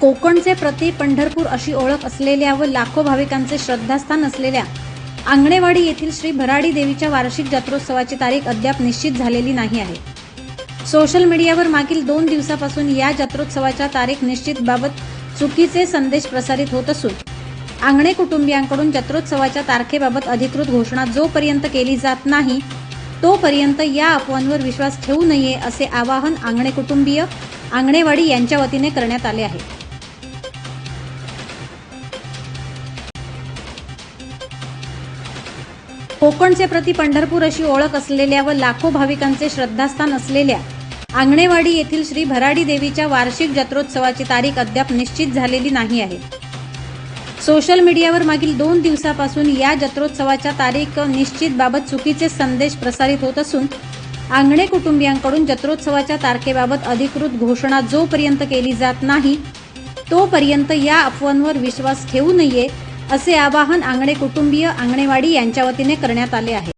कोकणचे प्रति पंढरपूर अशी ओळख असलेल्या व लाखो भाविकांचे श्रद्धास्थान असलेल्या आंगणेवाडी येथील श्री भराडी देवीच्या वार्षिक जत्रोत्सवाची तारीख अद्याप निश्चित झालेली नाही आहे. सोशल मीडियावर मागील दोन दिवसापासून या जत्रोत्सवाच्या तारीख निश्चित बाबत चुकीचे संदेश प्रसारित होत असून आंगणे कुटुंबियांकडून जत्रोत्सवाच्या तारखेबाबत अधिकृत घोषणा जोपर्यंत केली जात नाही तोपर्यंत या अफवांवर विश्वास ठेवू नये असे आवाहन आंगणे कुटुंबीय आंगणेवाडी यांच्या वतीने करण्यात आले आहे. कोकणचे प्रति पंढरपूर अशी ओळख असलेल्या व लाखो भाविकांचे श्रद्धास्थान असलेल्या आंगणेवाडी येथील श्री भराडी देवीच्या वार्षिक जत्रोत्सवाची तारीख अद्याप निश्चित झालेली नाही आहे. सोशल मीडियावर मागील दोन दिवसापासून या जत्रोत्सवाच्या तारीख निश्चित बाबत चुकीचे संदेश प्रसारित होत असून आंगणे कुटुंबियांकडून जत्रोत्सवाच्या तारखेबाबत अधिकृत घोषणा जोपर्यंत केली जात नाही तोपर्यंत या अफवांवर विश्वास ठेवू नये असे आवाहन आंगणे कुटुंबीय आंगणेवाडी यांच्या वतीने करण्यात आले आहे.